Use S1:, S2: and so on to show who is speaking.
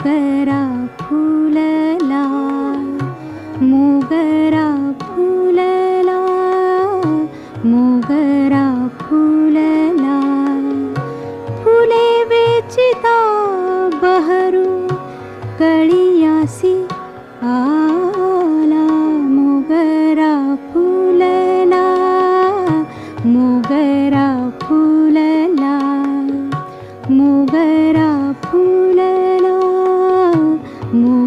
S1: मोगरा फुलला मोगरा फुलला मोगरा फुलला। फुले वेचिता बहर कळियासी आला। मोगरा फुलला मोगरा फुलला मोगरा फुलला।